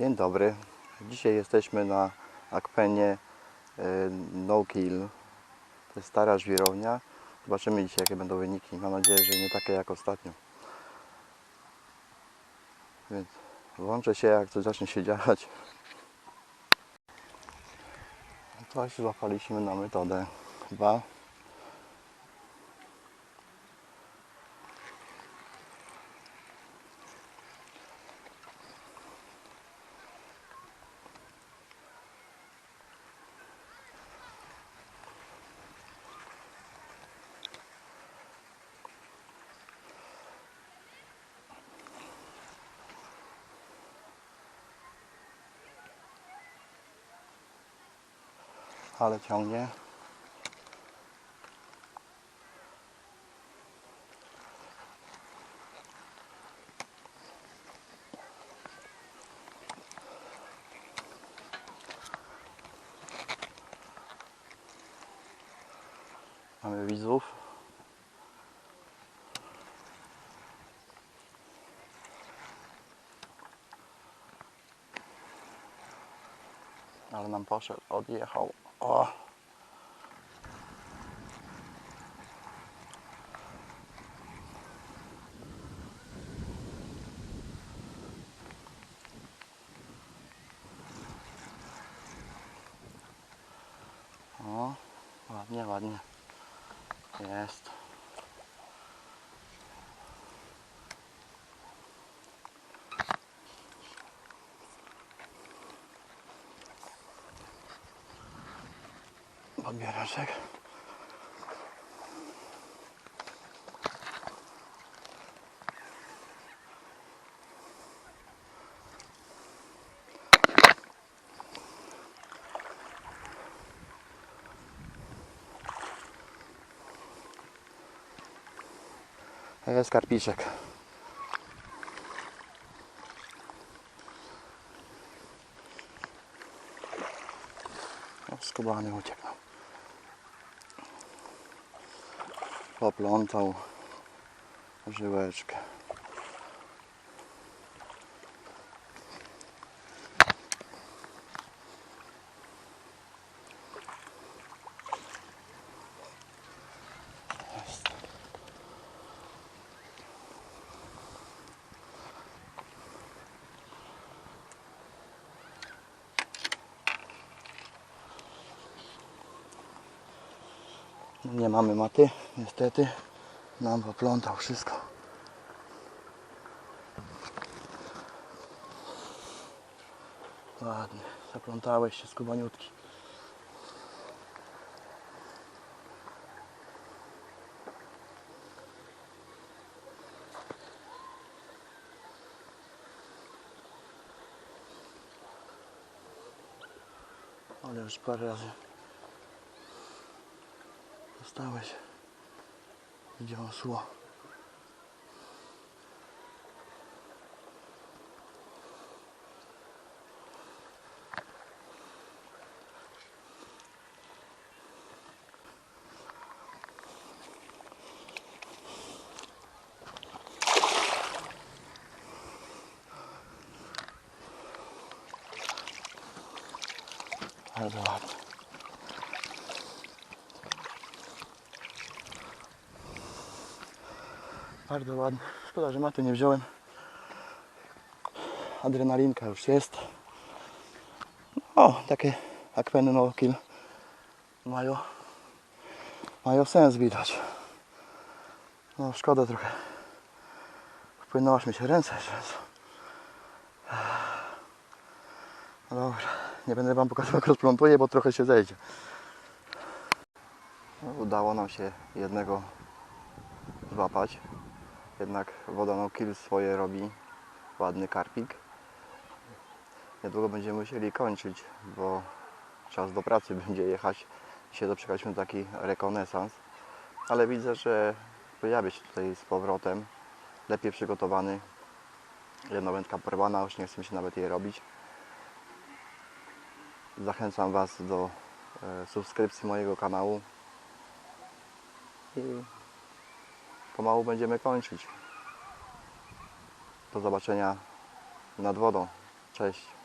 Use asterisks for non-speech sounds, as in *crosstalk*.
Dzień dobry. Dzisiaj jesteśmy na akwenie e, No Kill. To jest stara żwirownia. Zobaczymy dzisiaj jakie będą wyniki. Mam nadzieję, że nie takie jak ostatnio. Więc włączę się jak to zacznie się dziać. Coś złapaliśmy na metodę. Chyba. Ale ciągnie. Mamy widzów. Ale nam poszedł, odjechał. O! O, ładnie, ładnie. Jest. odběraček. je skarpíček. No, Skobláně ho. Poplątał żyłeczkę. Nie mamy maty, niestety. Nam poplątał wszystko. Ładnie, zaplątałeś się skubaniutki. Ale już parę razy dostałeś dziąsło. Bardzo ładnie. Bardzo ładnie. Szkoda, że maty nie wziąłem. Adrenalinka już jest. O, takie akweny no kill mają, mają sens widać. No szkoda trochę. Wpłynęłaś mi się ręce. No dobra, nie będę Wam pokazywał jak rozplątuję, bo trochę się zejdzie. Udało nam się jednego złapać. Jednak woda no kill swoje robi. Ładny karpik. Niedługo będziemy musieli kończyć, bo czas do pracy *laughs* będzie jechać. Dzisiaj doczekaliśmy taki rekonesans. Ale widzę, że pojawia się tutaj z powrotem. Lepiej przygotowany. Jedna wędka porwana, już nie chcę się nawet jej robić. Zachęcam Was do e, subskrypcji mojego kanału. I pomału będziemy kończyć. Do zobaczenia nad wodą. Cześć.